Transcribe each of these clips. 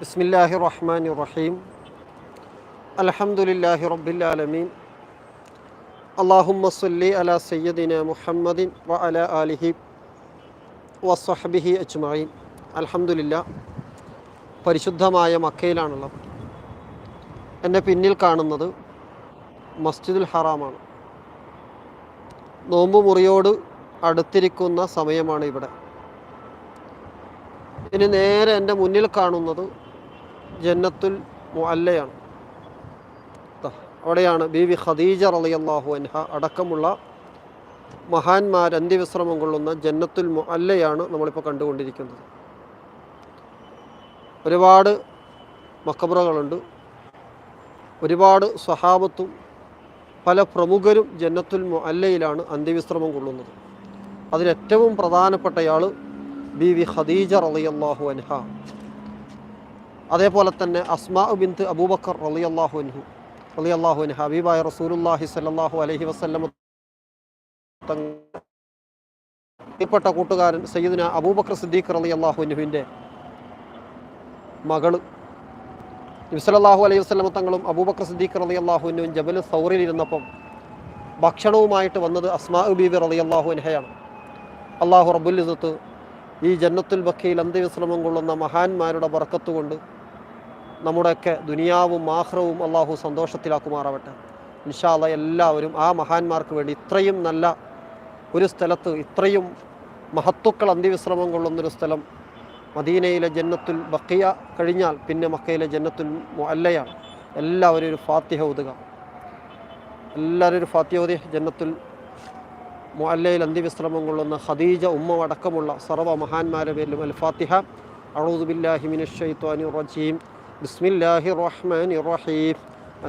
ബിസ്മില്ലാഹി റഹ്മാൻ റഹീം അലഹമുല്ലാഹി റബ്ബില്ലാലമീൻ അള്ളാഹുമ്മ സല്ലി അല സയ്യദിന മുഹമ്മദിൻ വ അല ആലിഹി വസ്വഹബിഹി അജ്മായിൻ. അലഹമുല്ല പരിശുദ്ധമായ മക്കയിലാണുള്ളത്. എന്നെ പിന്നിൽ കാണുന്നത് മസ്ജിദുൽ ഹറാമാണ്. നോമ്പ് മുറിയോട് അടുത്തിരിക്കുന്ന സമയമാണ് ഇവിടെ. ഇനി നേരെ എന്റെ മുന്നിൽ കാണുന്നത് ജന്നത്തുൽ മുഅല്ലയാണ്. അവിടെയാണ് ബീവി ഖദീജ റളിയല്ലാഹു അൻഹ അടക്കമുള്ള മഹാന്മാർ അന്ത്യവിശ്രമം കൊള്ളുന്ന ജന്നത്തുൽ മുഅല്ലയാണ് നമ്മളിപ്പോൾ കണ്ടുകൊണ്ടിരിക്കുന്നത്. ഒരുപാട് മക്കബറകളുണ്ട് ഒരുപാട് സ്വഹാബത്തും പല പ്രമുഖരും ജന്നത്തുൽ മുഅല്ലയിലാണ് അന്ത്യവിശ്രമം കൊള്ളുന്നത്. അതിലേറ്റവും പ്രധാനപ്പെട്ടയാൾ ബീവി ഖദീജ റളിയല്ലാഹു അൻഹ. അതേപോലെ തന്നെ അസ്മാ ബിന്ത് അബൂബക്കർ റളിയല്ലാഹു അൻഹു. റളിയല്ലാഹു അൻഹ. ഹബീബായ റസൂലുള്ളാഹി സ്വല്ലല്ലാഹു അലൈഹി വസല്ലം പ്രിയപ്പെട്ട കൂട്ടുകാരൻ സയ്യിദിന അബൂബക്കർ സിദ്ദീഖ് റളിയല്ലാഹു അൻഹുവിന്റെ മകൾ. നബിസലല്ലാഹു അലൈഹി വസ്ലമ തങ്ങളും അബൂബക്കർ സിദ്ദീഖ് റളിയല്ലാഹു അൻഹുവും ജബൽ സൗറിൽ ഇരുന്നപ്പം ഭക്ഷണവുമായിട്ട് വന്നത് അസ്മാ ബീബി റളിയല്ലാഹു അൻഹയാണ്. അള്ളാഹു റബുൽ ഇസത്ത് ഈ ജന്നത്തുൽ ബക്കയിൽ അന്ത്യവിശ്രമം കൊള്ളുന്ന മഹാന്മാരുടെ വറക്കത്തുകൊണ്ട് നമ്മുടെയൊക്കെ ദുനിയാവും ആഹ്റവും അള്ളാഹു സന്തോഷത്തിലാക്കുമാറാവട്ടെ. ഇൻഷാല്ല എല്ലാവരും ആ മഹാന്മാർക്ക് വേണ്ടി ഇത്രയും നല്ല ഒരു സ്ഥലത്ത് ഇത്രയും മഹത്തുക്കൾ അന്ത്യവിശ്രമം കൊള്ളുന്നൊരു സ്ഥലം മദീനയിലെ ജന്നത്തുൽ ബക്കിയ കഴിഞ്ഞാൽ പിന്നെ മക്കയിലെ ജന്നത്തുൽ അല്ലയാണ് എല്ലാവരും ഒരു ഫാത്തിഹ ഓതുക. എല്ലാവരും ഒരു ഫാത്തിഹ ഓതി ജന്നത്തുൽ മുഅല്ലയിൽ അന്ത്യവിശ്രമം കൊള്ളുന്ന ഖദീജ ഉമ്മ അടക്കമുള്ള സർവ്വ മഹാന്മാരുടെ പേരിലും അൽ ഫാത്തിഹ അഊദു ബില്ലാഹി മിനശ് ശൈത്വാനിർ റജീം ബിസ്മില്ലാഹിർ റഹ്മാനിർ റഹീം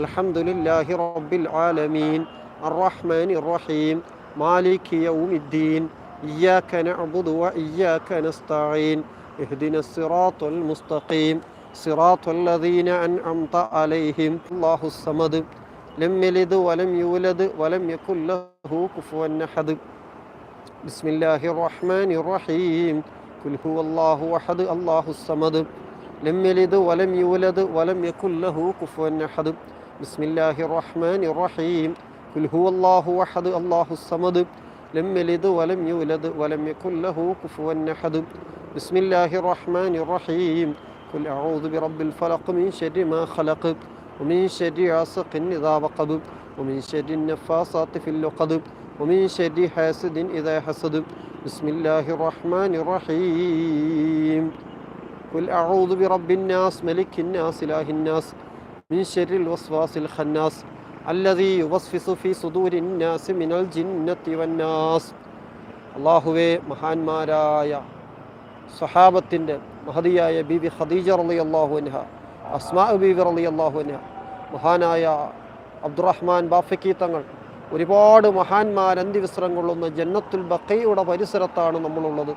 അൽഹംദുലില്ലാഹി റബ്ബിൽ ആലമീൻ അർറഹ്മാനിർ റഹീം മാലികി യൗമിദ്ദീൻ ഇയ്യാക നഅ്ബുദു വഇയ്യാക നസ്തഈൻ اهدنا الصراط المستقيم صراط الذين أنعمت عليهم الله الصمد ലം യലിദ് വലം യൂലദ് വലം യകുല്ലഹു കുഫുവൻ അഹദ് ബിസ്മില്ലാഹിർ റഹ്മാനിർ റഹീം കുൽ ഹുവല്ലാഹു അഹദ് അല്ലാഹുസ് സമദ് ലം യലിദ് വലം യൂലദ് വലം യകുല്ലഹു കുഫുവൻ അഹദ് ബിസ്മില്ലാഹിർ റഹ്മാനിർ റഹീം കുൽ ഹുവല്ലാഹു അഹദ് അല്ലാഹുസ് സമദ് ലം യലിദ് വലം യൂലദ് വലം യകുല്ലഹു കുഫുവൻ അഹദ് ബിസ്മില്ലാഹിർ റഹ്മാനിർ റഹീം കുൽ അഊദു ബിറബ്ബിൽ ഫലഖ് മിൻ ശർരി മാ ഖലഖ് قل أعوذ برب الفلق من شر ما خلق ومن شر غاسق إذا وقب ومن شر النفاثات في اللقد ومن شر حاسد إذا حسد بسم الله الرحمن الرحيم قل أعوذ برب الناس ملك الناس إله الناس من شر الوسواس الخناس الذي يوسوس في صدور الناس من الجنة والناس അള്ളാഹുവെ മഹാന്മാരായ സഹാബത്തിൻ്റെ മഹതിയായ ബീബി ഖദീജ റളി അള്ളാഹു അൻഹ അസ്മാ ബീബി അലി അള്ളാഹു അൻഹ മഹാനായ അബ്ദുറഹ്മാൻ ബാഫക്കി തങ്ങൾ ഒരുപാട് മഹാന്മാർ അന്തിവിസ്രം കൊള്ളുന്ന ജന്നത്തുൽ ബക്കയുടെ പരിസരത്താണ് നമ്മളുള്ളത്.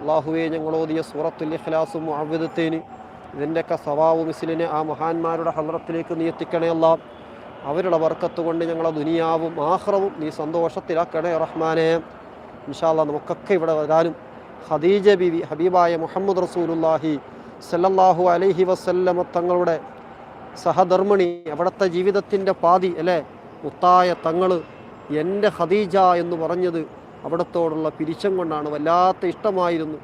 അള്ളാഹുവെ ഞങ്ങൾ ഓതിയ സൂറത്തുൽ ഇഖ്ലാസും മുഅവ്വിദത്തേന് ഇതിന്റെയൊക്കെ സ്വഭാവ മിസിലിനെ ആ മഹാന്മാരുടെ ഹലറത്തിലേക്ക് നീ എത്തിക്കണേല്ലാം അവരുടെ വർക്കത്ത് കൊണ്ട് ഞങ്ങളെ ദുനിയാവും ആഹ്റവും നീ സന്തോഷത്തിലാക്കണേ റഹ്മാനെ. ഇൻഷാല്ല നമുക്കൊക്കെ ഇവിടെ വരാനും ഖദീജ ബിവി ഹബീബായ മുഹമ്മദ് റസൂലുല്ലാഹി സല്ലല്ലാഹു അലൈഹി വസല്ലമ തങ്ങളുടെ സഹധർമ്മിണി അവിടുത്തെ ജീവിതത്തിന്റെ പാതി അല്ലേ? മുത്തായ തങ്ങൾ എന്റെ ഖദീജ എന്ന് പറഞ്ഞത് അവിടത്തോടുള്ള പിരിച്ചം കൊണ്ടാണ്. വല്ലാത്ത ഇഷ്ടമായിരുന്നു.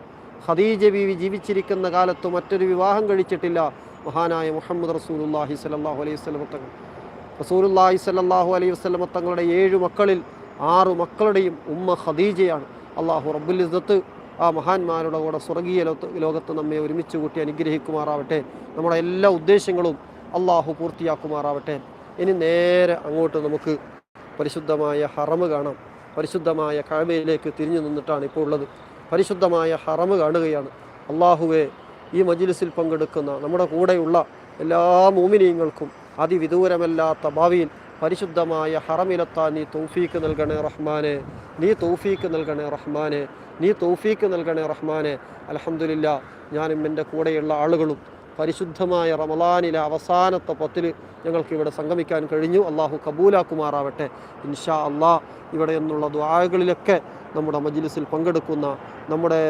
ഖദീജ ബീവി ജീവിച്ചിരിക്കുന്ന കാലത്ത് മറ്റൊരു വിവാഹം കഴിച്ചിട്ടില്ല. മഹാനായ മുഹമ്മദ് റസൂലുല്ലാഹി സല്ലാഹു അലൈഹി വസ്ലമ തങ്ങൾ. റസൂലുല്ലാഹി സല്ലാഹു അലൈഹി വസല്ലമ തങ്ങളുടെ ഏഴ് മക്കളിൽ ആറു മക്കളുടെയും ഉമ്മ ഖദീജയാണ്. അള്ളാഹു റബ്ബുൽ ഇസ്സത്ത് ആ മഹാന്മാരുടെ കൂടെ സ്വർഗീയ ലോകത്ത് നമ്മെ ഒരുമിച്ച് കൂട്ടി അനുഗ്രഹിക്കുമാറാവട്ടെ. നമ്മുടെ എല്ലാ ഉദ്ദേശങ്ങളും അള്ളാഹു പൂർത്തിയാക്കുമാറാവട്ടെ. ഇനി നേരെ അങ്ങോട്ട് നമുക്ക് പരിശുദ്ധമായ ഹറമ് കാണാം. പരിശുദ്ധമായ കാഴ്മയിലേക്ക് തിരിഞ്ഞു നിന്നിട്ടാണ് ഇപ്പോൾ ഉള്ളത്. പരിശുദ്ധമായ ഹറമ് കാണുകയാണ്. അള്ളാഹുവെ ഈ മജിലിസിൽ പങ്കെടുക്കുന്ന നമ്മുടെ കൂടെയുള്ള എല്ലാ മൂമിനീയങ്ങൾക്കും അതിവിദൂരമല്ലാത്ത ഭാവിയിൽ പരിശുദ്ധമായ ഹറമിലെത്താൻ നീ തൗഫീക്ക് നൽകണേ റഹ്മാനെ. നീ തൗഫീക്ക് നൽകണേ റഹ്മാനെ. നീ തൗഫീക്ക് നൽകണേ റഹ്മാനെ. അലഹമില്ല ഞാനും എന്റെ കൂടെയുള്ള ആളുകളും പരിശുദ്ധമായ റമലാനിലെ അവസാനത്തെ പത്തിൽ ഞങ്ങൾക്ക് ഇവിടെ സംഗമിക്കാൻ കഴിഞ്ഞു. അള്ളാഹു കബൂലാക്കുമാറാവട്ടെ. ഇൻഷാ അള്ളാഹ് ഇവിടെ നിന്നുള്ള ദ്വാകളിലൊക്കെ നമ്മുടെ മജ്ലിസിൽ പങ്കെടുക്കുന്ന നമ്മുടെ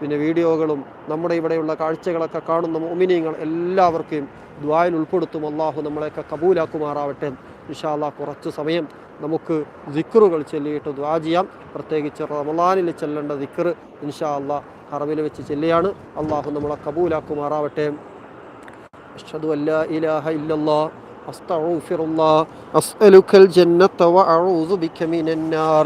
പിന്നെ വീഡിയോകളും നമ്മുടെ ഇവിടെയുള്ള കാഴ്ചകളൊക്കെ കാണുന്ന മോമിനിയങ്ങൾ എല്ലാവർക്കും ദ്വായിൽ ഉൾപ്പെടുത്തും. അള്ളാഹു നമ്മളെയൊക്കെ കബൂലാക്കുമാറാവട്ടെ. ഇൻഷാല്ല കുറച്ച് സമയം നമുക്ക് ദിക്കറുകൾ ചൊല്ലിയിട്ട് ദ്വാ ചെയ്യാം പ്രത്യേകിച്ച് റമലാനിൽ ചെല്ലേണ്ട ദിക്കർ ഇൻഷാ അള്ളാഹ് ഹറമിൽ വെച്ച് ചെല്ലിയാണ് അള്ളാഹു നമ്മളെ കബൂലാക്കുമാറാവട്ടെ അഷ്ഹദു അല്ലാ ഇലാഹ ഇല്ലല്ലാഹ് أستغفر الله أسألك الجنة وأعوذ بك من النار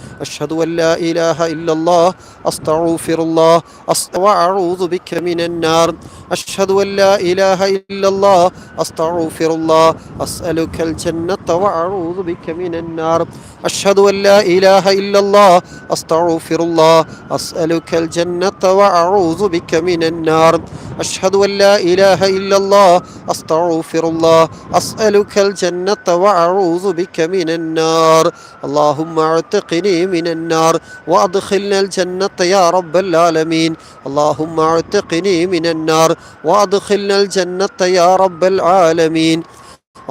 أشهد أن لا إله إلا الله أستغفر الله وأعوذ بك من النار. أشهد أن لا إله إلا الله أستغفر الله أسألك الجنة وأعوذ بك من النار. أشهد أن لا إله إلا الله أستغفر الله أسألك الجنة وأعوذ بك من النار. أشهد أن لا إله إلا الله أستغفر الله أسألك الجنة وأعوذ بك من النار. اللهم اعتقني من النار وأدخلنا الجنة يا رب العالمين. اللهم اعتقني من النار وأدخلنا الجنة يا رب العالمين.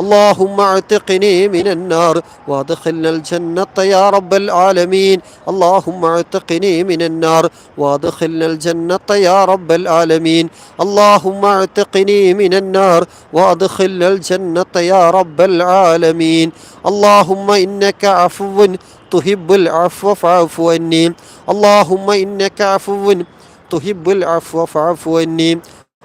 اللهم اعتقني من النار وادخلنا الجنة يا رب العالمين. اللهم اعتقني من النار وادخلنا الجنة يا رب العالمين. اللهم اعتقني من النار وادخلنا الجنة يا رب العالمين. اللهم إنك عفو تحب العفو فاعف عني. اللهم إنك عفو تحب العفو فاعف عني.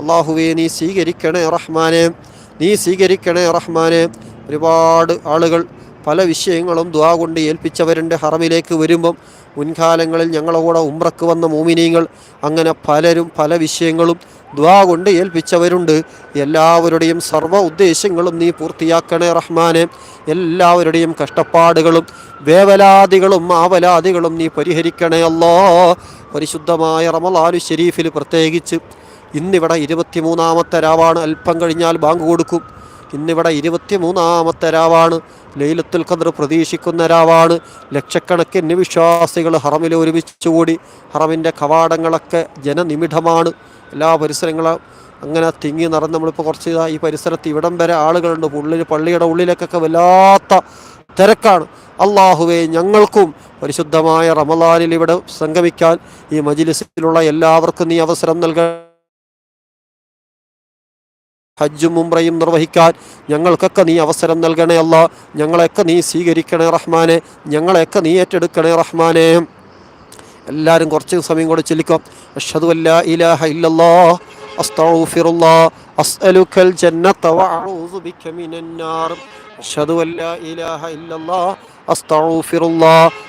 അള്ളാഹുവെ നീ സ്വീകരിക്കണേ റഹ്മാനെ. നീ സ്വീകരിക്കണേ റഹ്മാനെ. ഒരുപാട് ആളുകൾ പല വിഷയങ്ങളും ദ്വാ കൊണ്ട് ഏൽപ്പിച്ചവരുടെ ഹറമിലേക്ക് വരുമ്പം മുൻകാലങ്ങളിൽ ഞങ്ങളുടെ കൂടെ ഉമ്രക്ക് വന്ന മോമിനീങ്ങൾ അങ്ങനെ പലരും പല വിഷയങ്ങളും ദ്വാ കൊണ്ട് ഏൽപ്പിച്ചവരുണ്ട്. എല്ലാവരുടെയും സർവ ഉദ്ദേശങ്ങളും നീ പൂർത്തിയാക്കണേ റഹ്മാനെ. എല്ലാവരുടെയും കഷ്ടപ്പാടുകളും വേവലാദികളും ആവലാദികളും നീ പരിഹരിക്കണേ അല്ലോ പരിശുദ്ധമായ റമലാലു ഷെരീഫിൽ പ്രത്യേകിച്ച് ഇന്നിവിടെ ഇരുപത്തിമൂന്നാമത്തെ രാവാണ്. അല്പം കഴിഞ്ഞാൽ ബാങ്ക് കൊടുക്കും. ഇന്നിവിടെ ഇരുപത്തിമൂന്നാമത്തെ രാവാണ്. ലൈലത്തുൽ ഖദർ പ്രതീക്ഷിക്കുന്ന രാവാണ്. ലക്ഷക്കണക്കിന് വിശ്വാസികൾ ഹറമിൽ ഒരുമിച്ചുകൂടി ഹറമിന്റെ കവാടങ്ങളൊക്കെ ജനനിമിഡമാണ് എല്ലാ പരിസരങ്ങളും അങ്ങനെ തിങ്ങി നിറഞ്ഞ് നമ്മളിപ്പോൾ കുറച്ച് ഈ പരിസരത്ത് ഇവിടം വരെ ആളുകളുണ്ട്. ഉള്ളിൽ പള്ളിയുടെ ഉള്ളിലേക്കൊക്കെ വല്ലാത്ത തിരക്കാണ്. അള്ളാഹുവെ ഞങ്ങൾക്കും പരിശുദ്ധമായ റമലാനിൽ ഇവിടെ സംഗമിക്കാൻ ഈ മജിലിസിലുള്ള എല്ലാവർക്കും നീ അവസരം നൽക ഹജ്ജും ഉംറയും നിർവഹിക്കാൻ ഞങ്ങൾക്കൊക്കെ നീ അവസരം നൽകണേ അല്ല. ഞങ്ങളെയൊക്കെ നീ സ്വീകരിക്കണേ റഹ്മാനെ. ഞങ്ങളെയൊക്കെ നീ ഏറ്റെടുക്കണേ റഹ്മാനെ. എല്ലാവരും കുറച്ച് സമയം കൂടെ ചെല്ലിക്കോ. അഷദു അല്ലാ ഇലാഹ ഇല്ലല്ലാ. അസ്തഗ്ഫിറുല്ലാ. അസ്അലുക്കൽ ജന്നത വഅഊസു ബിക മിനന്നാർ അഷദു അല്ലാ ഇലാഹ ഇല്ലല്ലാ. അസ്തഗ്ഫിറുല്ലാ.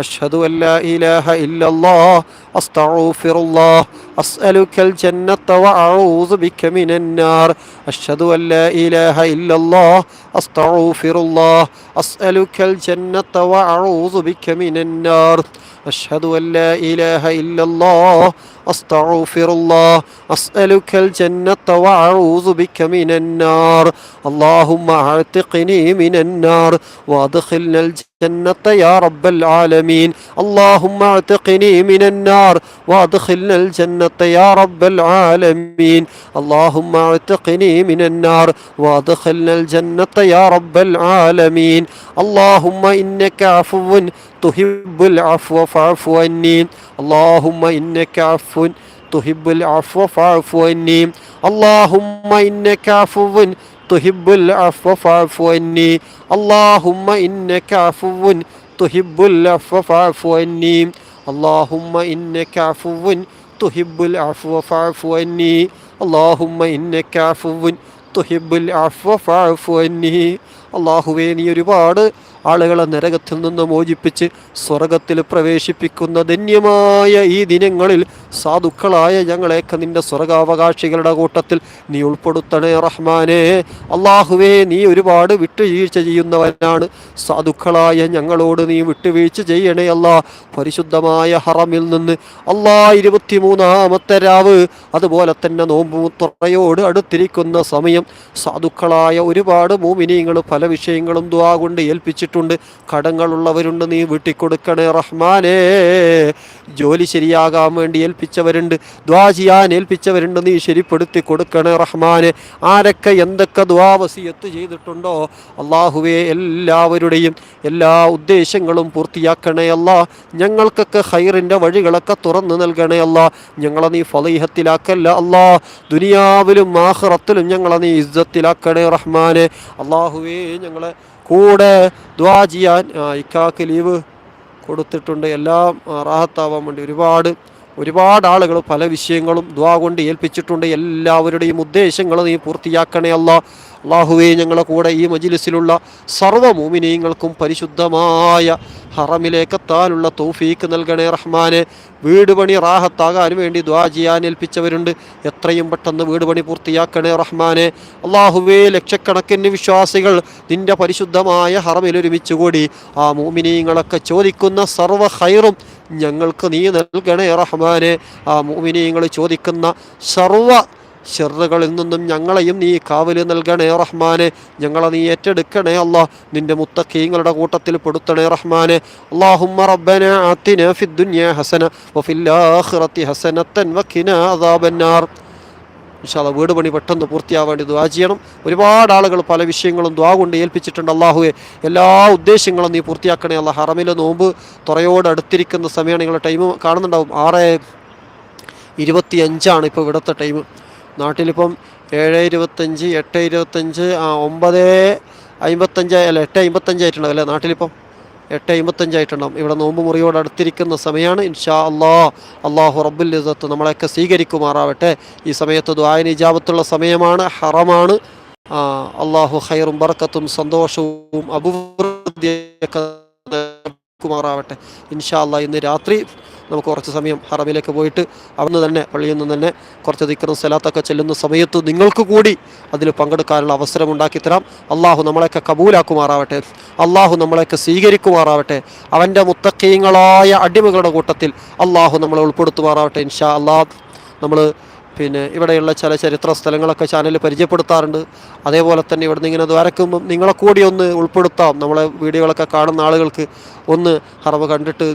أشهد أن لا إله إلا الله أستغفر الله أسألك الجنة وأعوذ بك من النار. أشهد أن لا إله إلا الله أستغفر الله أسألك الجنة وأعوذ بك من النار. أشهد أن لا إله إلا الله أستغفر الله أسألك الجنة وأعوذ بك من النار. اللهم أعتقني من النار وأدخلنا الجنة يا رب العالمين. اللهم اعتقني من النار وادخلنا الجنة يا رب العالمين. اللهم اعتقني من النار وادخلنا الجنة يا رب العالمين. اللهم إنك عفو تحب العفو فاعف عني. اللهم إنك عفو تحب العفو فاعف عني. اللهم إنك عفو തുഹിബുൽ അഫ്വ ഫഅഫു അല്ലാഹുമ്മ ഇന്നക അഫുവുൻ തുഹിബുൽ അഫ്വ ഫഅഫു അല്ലാഹുമ്മ ഇന്നക അഫുവുൻ തുഹിബുൽ അഫ്വ ഫഅഫു അല്ലാഹുമ്മ ഇന്നക അഫുവുൻ തുഹിബുൽ അഫ്വ ഫഅഫു അല്ലാഹുവേ നീ ഒരുപാട് ആളുകളെ നരകത്തിൽ നിന്ന് മോചിപ്പിച്ച് സ്വർഗത്തിൽ പ്രവേശിപ്പിക്കുന്ന ധന്യമായ ഈ ദിനങ്ങളിൽ സാധുക്കളായ ഞങ്ങളെയൊക്കെ നിന്റെ സ്വർഗാവകാശികളുടെ കൂട്ടത്തിൽ നീ ഉൾപ്പെടുത്തണേ റഹ്മാനെ. അള്ളാഹുവേ നീ ഒരുപാട് വിട്ടുവീഴ്ച ചെയ്യുന്നവനാണ്. സാധുക്കളായ ഞങ്ങളോട് നീ വിട്ടുവീഴ്ച ചെയ്യണേ അല്ലാ. പരിശുദ്ധമായ ഹറമിൽ നിന്ന് അല്ലാ ഇരുപത്തിമൂന്നാമത്തെ രാവ് അതുപോലെ തന്നെ നോമ്പ് തുറയോട് അടുത്തിരിക്കുന്ന സമയം സാധുക്കളായ ഒരുപാട് മൂമിനിയങ്ങൾ പല വിഷയങ്ങളും ദ്വാ കൊണ്ട് ഏൽപ്പിച്ചിട്ടുണ്ട്. കടങ്ങളുള്ളവരുണ്ട് നീ വീട്ടിക്കൊടുക്കണേ റഹ്മാനേ. ജോലി ശരിയാകാൻ വേണ്ടി ഏൽപ്പിച്ചവരുണ്ട്. ദ്വാ ചെയ്യാൻ ഏൽപ്പിച്ചവരുണ്ട്. നീ ശരിപ്പെടുത്തി കൊടുക്കണേ റഹ്മാനെ. ആരൊക്കെ എന്തൊക്കെ ദ്വാവസിയത്ത് ചെയ്തിട്ടുണ്ടോ? അള്ളാഹുവെ എല്ലാവരുടെയും എല്ലാ ഉദ്ദേശങ്ങളും പൂർത്തിയാക്കണേ അല്ല. ഞങ്ങൾക്കൊക്കെ ഹൈറിന്റെ വഴികളൊക്കെ തുറന്നു നൽകണേ അല്ല. ഞങ്ങളെ നീ ഫലീഹത്തിലാക്കല്ല അല്ലാ. ദുനിയാവിലും ആഹ്റത്തിലും ഞങ്ങളെ നീ ഇസ്സത്തിലാക്കണേ റഹ്മാനെ. അള്ളാഹുവേ ഞങ്ങളെ കൂടെ ദ്വാ ചെയ്യാൻ ഇക്കാക്ക് ലീവ് കൊടുത്തിട്ടുണ്ട്. എല്ലാം റാഹത്താവാൻ വേണ്ടി ഒരുപാട് ഒരുപാട് ആളുകൾ പല വിഷയങ്ങളും ദ്വാ കൊണ്ട് ഏൽപ്പിച്ചിട്ടുണ്ട്. എല്ലാവരുടെയും ഉദ്ദേശങ്ങൾ നീ പൂർത്തിയാക്കണേ അല്ല. അള്ളാഹുവെ ഞങ്ങളെ കൂടെ ഈ മജിലിസിലുള്ള സർവ മൂമിനീങ്ങൾക്കും പരിശുദ്ധമായ ഹറമിലേക്കെത്താനുള്ള തൗഫീക്ക് നൽകണേ റഹ്മാനെ. വീട് പണി റാഹത്താകാൻ വേണ്ടി ദ്വാ ചെയ്യാൻ ഏൽപ്പിച്ചവരുണ്ട്. എത്രയും പെട്ടെന്ന് വീട് പണി പൂർത്തിയാക്കണേ റഹ്മാനെ. അള്ളാഹുവേ ലക്ഷക്കണക്കിന് വിശ്വാസികൾ നിന്റെ പരിശുദ്ധമായ ഹറമിൽ ഒരുമിച്ചുകൂടി ആ മൂമിനീങ്ങളൊക്കെ ചോദിക്കുന്ന സർവ ഹൈറും ഞങ്ങൾക്ക് നീ നൽകണേ റഹ്മാനെ. ആ മൂമിനീങ്ങൾ ചോദിക്കുന്ന സർവ ഷെറുകളിൽ നിന്നും ഞങ്ങളെയും നീ കാവൽ നൽകണേ റഹ്മാനെ. ഞങ്ങളെ നീ ഏറ്റെടുക്കണേ അല്ലാ നിന്റെ മുത്തക്കീങ്ങളുടെ കൂട്ടത്തിൽ പെടുത്തണേ റഹ്മാനെ. ഫിദ്ദുനിയ ഹസന വഫിൽ ആഖിറത്തി ഹസനത്തൻ വഖിന അദാബന്നാർ. ഇൻഷാല്ല വീട് പണി പെട്ടെന്ന് പൂർത്തിയാവേണ്ടി ദ്വാ ചെയ്യണം. ഒരുപാട് ആളുകൾ പല വിഷയങ്ങളും ദ്വാ കൊണ്ട് ഏൽപ്പിച്ചിട്ടുണ്ട്. അള്ളാഹുവെ എല്ലാ ഉദ്ദേശങ്ങളും നീ പൂർത്തിയാക്കണേ. അല്ല ഹറമിലെ നോമ്പ് തുറയോട് അടുത്തിരിക്കുന്ന സമയമാണ്. നിങ്ങളുടെ ടൈം കാണുന്നുണ്ടാവും. ആറ് ഇരുപത്തി അഞ്ചാണ് ഇപ്പോൾ ഇവിടുത്തെ ടൈം നാട്ടിലിപ്പം ഏഴ് ഇരുപത്തഞ്ച് എട്ട് ഇരുപത്തഞ്ച് ഒമ്പത് അമ്പത്തഞ്ച് അല്ല എട്ട് അമ്പത്തഞ്ചായിട്ടുണ്ടാവും അല്ലേ നാട്ടിലിപ്പം? എട്ട് അമ്പത്തഞ്ചായിട്ടുണ്ടാവും. ഇവിടെ നോമ്പ് മുറിയോട് അടുത്തിരിക്കുന്ന സമയമാണ്. ഇൻഷാ അള്ളാ അള്ളാഹു റബ്ബുൽ ഇസത്ത് നമ്മളെയൊക്കെ സ്വീകരിക്കുമാറാവട്ടെ. ഈ സമയത്ത് ദ്വായന ഇജാബത്തുള്ള സമയമാണ് ഹറമാണ്. അള്ളാഹു ഹൈറും ബർക്കത്തും സന്തോഷവും അഭിവൃദ്ധിയൊക്കെ കുമാറാവട്ടെ ഇൻഷാ അള്ളാ ഇന്ന് രാത്രി നമുക്ക് കുറച്ച് സമയം ഹറമിലേക്ക് പോയിട്ട് അവിടുന്ന് തന്നെ പള്ളിയിൽ നിന്ന് തന്നെ കുറച്ച് ദിക്കറും സ്ഥലത്തൊക്കെ ചെല്ലുന്ന സമയത്ത് നിങ്ങൾക്ക് കൂടി അതിൽ പങ്കെടുക്കാനുള്ള അവസരം ഉണ്ടാക്കി തരാം. അള്ളാഹു നമ്മളെയൊക്കെ കബൂലാക്കുമാറാവട്ടെ. അള്ളാഹു നമ്മളെയൊക്കെ സ്വീകരിക്കുമാറാവട്ടെ. അവന്റെ മുത്തക്കീങ്ങളായ അടിമകളുടെ കൂട്ടത്തിൽ അള്ളാഹു നമ്മളെ ഉൾപ്പെടുത്തുമാറാവട്ടെ ഇൻഷാ അള്ളാഹ് നമ്മൾ പിന്നെ ഇവിടെയുള്ള ചില ചരിത്ര സ്ഥലങ്ങളൊക്കെ ചാനലിൽ പരിചയപ്പെടുത്താറുണ്ട്. അതേപോലെ തന്നെ ഇവിടുന്ന് ഇങ്ങനെ ദ്വാരക്കുമ്പം നിങ്ങളെ കൂടി ഒന്ന് ഉൾപ്പെടുത്താം. നമ്മളെ വീഡിയോകളൊക്കെ കാണുന്ന ആളുകൾക്ക് ഒന്ന് ഹറവ് കണ്ടിട്ട്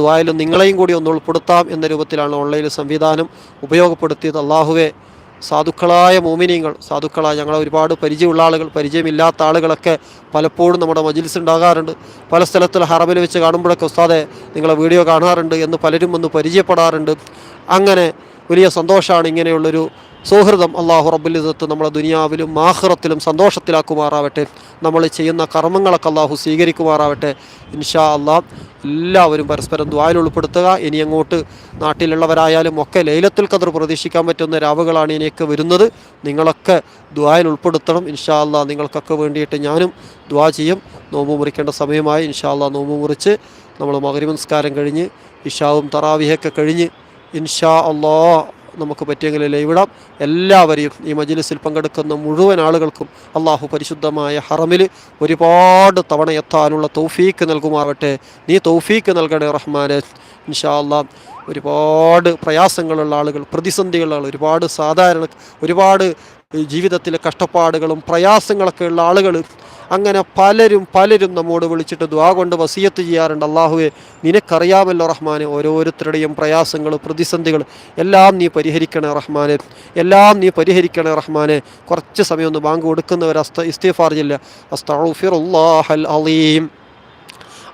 ദ്വായിലും നിങ്ങളെയും കൂടി ഒന്ന് ഉൾപ്പെടുത്താം എന്ന രൂപത്തിലാണ് ഓൺലൈൻ സംവിധാനം ഉപയോഗപ്പെടുത്തിയത്. അള്ളാഹുവെ സാധുക്കളായ മോമിനിയങ്ങൾ സാധുക്കളായ ഞങ്ങളെ ഒരുപാട് പരിചയമുള്ള ആളുകൾ പരിചയമില്ലാത്ത ആളുകളൊക്കെ പലപ്പോഴും നമ്മുടെ മജിൽസ് ഉണ്ടാകാറുണ്ട്. പല സ്ഥലത്തിൽ ഹറമിൽ വെച്ച് കാണുമ്പോഴൊക്കെ ഉസ്താദെ നിങ്ങളെ വീഡിയോ കാണാറുണ്ട് എന്ന് പലരും ഒന്ന് പരിചയപ്പെടാറുണ്ട്. അങ്ങനെ വലിയ സന്തോഷമാണ് ഇങ്ങനെയുള്ളൊരു സൗഹൃദം അള്ളാഹു റബുലിസത്ത് നമ്മളെ ദുനിയാവിലും ആഹ്റത്തിലും സന്തോഷത്തിലാക്കുമാറാവട്ടെ. നമ്മൾ ചെയ്യുന്ന കർമ്മങ്ങളൊക്കെ അള്ളാഹു സ്വീകരിക്കുമാറാവട്ടെ. ഇൻഷാ അള്ളാഹ് എല്ലാവരും പരസ്പരം ദ്വായിൽ ഉൾപ്പെടുത്തുക. ഇനി അങ്ങോട്ട് നാട്ടിലുള്ളവരായാലും ഒക്കെ ലൈലത്തുൽ ഖദർ പ്രതീക്ഷിക്കാൻ പറ്റുന്ന രാവുകളാണ് ഇനിയൊക്കെ വരുന്നത്. നിങ്ങളൊക്കെ ദ്വായിൽ ഉൾപ്പെടുത്തണം. ഇൻഷാ അള്ളാഹ് നിങ്ങൾക്കൊക്കെ വേണ്ടിയിട്ട് ഞാനും ദ്വാ ചെയ്യും. നോമ്പ് മുറിക്കേണ്ട സമയമായി. ഇൻഷാ അള്ളാഹ് നോമ്പ് മുറിച്ച് നമ്മൾ മകരി നമസ്കാരം കഴിഞ്ഞ് ഇഷാവും തറാവിയൊക്കെ കഴിഞ്ഞ് ഇൻഷാ അള്ളാ നമുക്ക് പറ്റിയെങ്കിൽ ലൈവിടാം എല്ലാവരെയും ഈ മജിലിസിൽ പങ്കെടുക്കുന്ന മുഴുവൻ ആളുകൾക്കും അള്ളാഹു പരിശുദ്ധമായ ഹറമിൽ ഒരുപാട് തവണ എത്താനുള്ള തൗഫീക്ക് നൽകുമാറട്ടെ നീ തൗഫീക്ക് നൽകണേ റഹ്മാനെ. ഇൻഷാ അള്ളാ ഒരുപാട് പ്രയാസങ്ങളുള്ള ആളുകൾ പ്രതിസന്ധികളുള്ള ആളുകൾ ഒരുപാട് സാധാരണ ഒരുപാട് ജീവിതത്തിലെ കഷ്ടപ്പാടുകളും പ്രയാസങ്ങളൊക്കെ ഉള്ള ആളുകൾ അങ്ങനെ പലരും പലരും നമ്മോട് വിളിച്ചിട്ട് ദ്വാ കൊണ്ട് വസീയത്ത് ചെയ്യാറുണ്ട്. അള്ളാഹുവെ നിനക്കറിയാമല്ലോ റഹ്മാനെ ഓരോരുത്തരുടെയും പ്രയാസങ്ങൾ പ്രതിസന്ധികൾ. എല്ലാം നീ പരിഹരിക്കണേ റഹ്മാനെ എല്ലാം നീ പരിഹരിക്കണേ റഹ്മാനെ. കുറച്ച് സമയം ഒന്ന് ബാങ്ക് കൊടുക്കുന്നവർ അസ്ത ഇസ്തിഫാർ ജില്ല അസ്തഫിറുല്ലാഹൽ അലീം.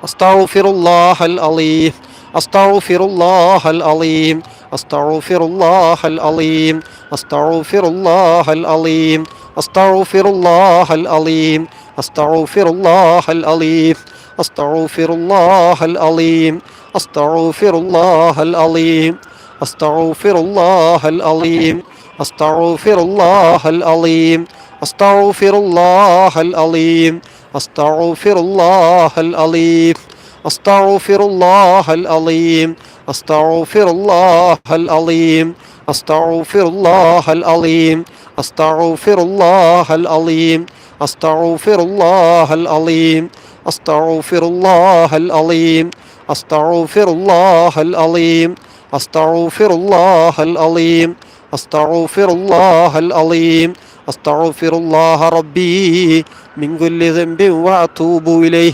അസ്താഫിറുല്ലാഹൽ അലീം. അസ്താഫിറുല്ലാഹൽ അലീം. അസ്തൗഫിറുല്ലാഹൽ അലീം അസ്തൗഫിറുല്ലാഹൽ അലീം അസ്തൗഫിറുല്ലാഹൽ അലീം അസ്തൗഫിറുല്ലാഹൽ അലീം അസ്തൗഫിറുല്ലാഹൽ അലീം അസ്തൗഫിറുല്ലാഹൽ അലീം അസ്തൗഫിറുല്ലാഹൽ അലീം അസ്തൗഫിറുല്ലാഹൽ അലീം അസ്തൗഫിറുല്ലാഹൽ അലീം അസ്തൗഫിറുല്ലാഹൽ അലീം അസ്തൗഫിറുല്ലാഹൽ അലീം أستغفر الله العظيم أستغفر الله العظيم أستغفر الله العظيم أستغفر الله العظيم أستغفر الله العظيم أستغفر الله العظيم أستغفر الله العظيم أستغفر الله العظيم أستغفر الله العظيم أستغفر الله العظيم أستغفر الله ربي من كل ذنب وأتوب إليه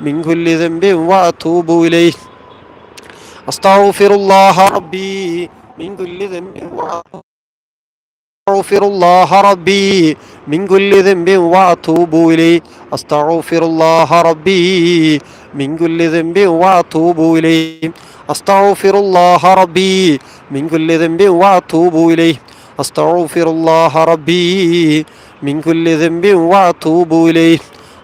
من كل ذنب وأتوب إليه. أستغفر الله ربي من كل ذنب أستغفر الله ربي من كل ذنب وأتوب إليه. أستغفر الله ربي من كل ذنب وأتوب إليه. أستغفر الله ربي من كل ذنب وأتوب إليه. أستغفر الله ربي من كل ذنب وأتوب إليه.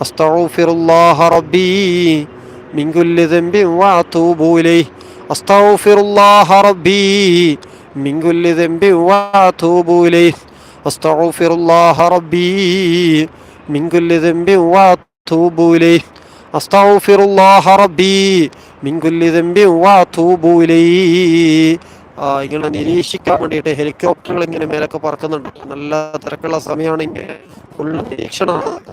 أستغفر الله ربي من كل ذنب وأتوب إليه أستغفر الله ربي من كل ذنب وأتوب إليه أستغفر الله ربي من كل ذنب وأتوب إليه أستغفر الله ربي من كل ذنب وأتوب إليه ആ ഇങ്ങനെ നിരീക്ഷിക്കാൻ വേണ്ടിയിട്ട് ഹെലികോപ്റ്ററുകൾ ഇങ്ങനെ മേലൊക്കെ പറക്കുന്നുണ്ട് നല്ല തിരക്കുള്ള സമയമാണ് ഇങ്ങനെ ഫുള്ള് നിരീക്ഷണമാണ്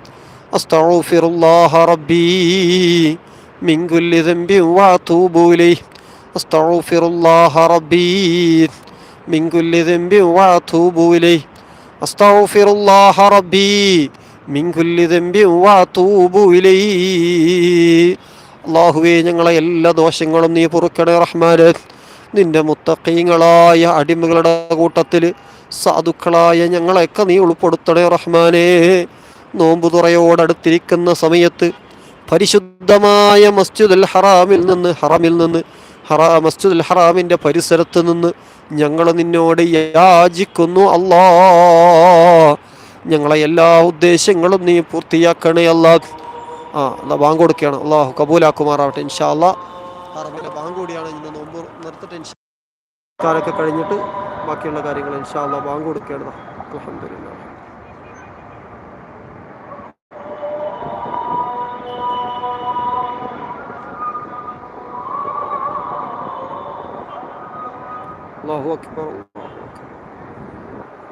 أستغفر الله ربي من كل ذنب وأتوب إليه أستغفر الله ربي من كل ذنب وأتوب إليه أستغفر الله ربي من كل ذنب وأتوب إليه അള്ളാഹുവേ ഞങ്ങളെ എല്ലാ ദോഷങ്ങളും നീ പൊറുക്കണേ റഹ്മാന് നിന്റെ മുത്തക്കീങ്ങളായ അടിമകളുടെ കൂട്ടത്തിൽ സാധുക്കളായ ഞങ്ങളെയൊക്കെ നീ ഉൾപ്പെടുത്തണേ റഹ്മാനേ നോമ്പു തുറയോടടുത്തിരിക്കുന്ന സമയത്ത് പരിശുദ്ധമായ മസ്ജിദുൽ ഹറാമിൽ നിന്ന് ഹറമിൽ നിന്ന് ഹറാ മസ്ജിദുൽ ഹറാമിന്റെ പരിസരത്ത് നിന്ന് ഞങ്ങൾ നിന്നോട് യാചിക്കുന്നു അല്ലാ. ഞങ്ങളെ എല്ലാ ഉദ്ദേശങ്ങളും നീ പൂർത്തിയാക്കണേ അല്ലാ. ആ അല്ല ബാങ്ക് കൊടുക്കുകയാണ്. അള്ളാഹു കബൂലാക്കുമാറാവട്ടെ ഇൻഷാ അല്ലാ ബാങ്ക് കൂടിയാണ് ഇന്ന് നോമ്പ് നിർത്തിട്ട് ഇൻഷാ കാലൊക്കെ കഴിഞ്ഞിട്ട് ബാക്കിയുള്ള കാര്യങ്ങൾ ഇൻഷാ അല്ലാ ബാങ്ക് കൊടുക്കുകയാണ്. അലഹമില്ല Allahu Ekber, Allah.